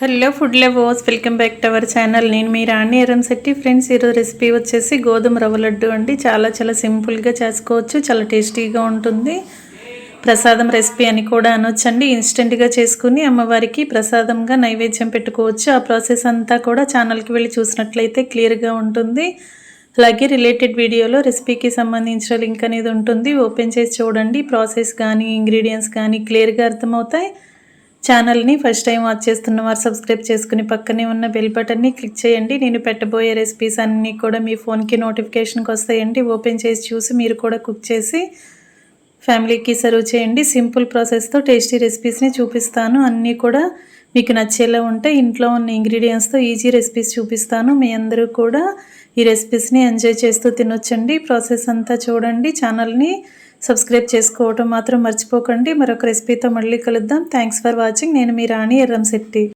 Hello food lovers welcome back to our channel. నేను మీ Rani Eram Shetty. Friends ఈరోజు రెసిపీ వచ్చేసి గోధుమ రవ్వ లడ్డు అండి. చాలా చాలా సింపుల్గా చేసుకోవచ్చు. చాలా టేస్టీగా ఉంటుంది. ప్రసాదం రెసిపీ అని కూడా అనొచ్చండి. ఇన్స్టెంట్గా చేసుకుని అమ్మవారికి ప్రసాదంగా నైవేద్యం పెట్టుకోవచ్చు. ఆ ప్రాసెస్ అంతా కూడా ఛానల్కి వెళ్ళి చూసినట్లయితే క్లియర్గా ఉంటుంది. అలాగే రిలేటెడ్ వీడియోలో రెసిపీకి సంబంధించిన లింక్ అనేది ఉంటుంది. ఓపెన్ చేసి చూడండి. ప్రాసెస్ కానీ ఇంగ్రీడియంట్స్ కానీ క్లియర్గా అర్థమవుతాయి. ఛానల్ని ఫస్ట్ టైం వాచ్ చేస్తున్న వారు సబ్స్క్రైబ్ చేసుకుని పక్కనే ఉన్న బెల్ బటన్ని క్లిక్ చేయండి. నేను పెట్టబోయే రెసిపీస్ అన్నీ కూడా మీ ఫోన్కి నోటిఫికేషన్కి వస్తాయండి. ఓపెన్ చేసి చూసి మీరు కూడా కుక్ చేసి ఫ్యామిలీకి సర్వ్ చేయండి. సింపుల్ ప్రాసెస్తో టేస్టీ రెసిపీస్ని చూపిస్తాను. అన్నీ కూడా మీకు నచ్చేలా ఉంటే ఇంట్లో ఉన్న ఇంగ్రీడియంట్స్తో ఈజీ రెసిపీస్ చూపిస్తాను. మీ అందరూ కూడా ఈ రెసిపీస్ని ఎంజాయ్ చేస్తూ తినొచ్చండి. ప్రాసెస్ అంతా చూడండి. ఛానల్ని సబ్స్క్రైబ్ చేసుకోవటం మాత్రం మర్చిపోకండి. మరొక రెసిపీతో మళ్ళీ కలుద్దాం. Thanks for watching. నేను మీ రాణి ఎర్రంశెట్టి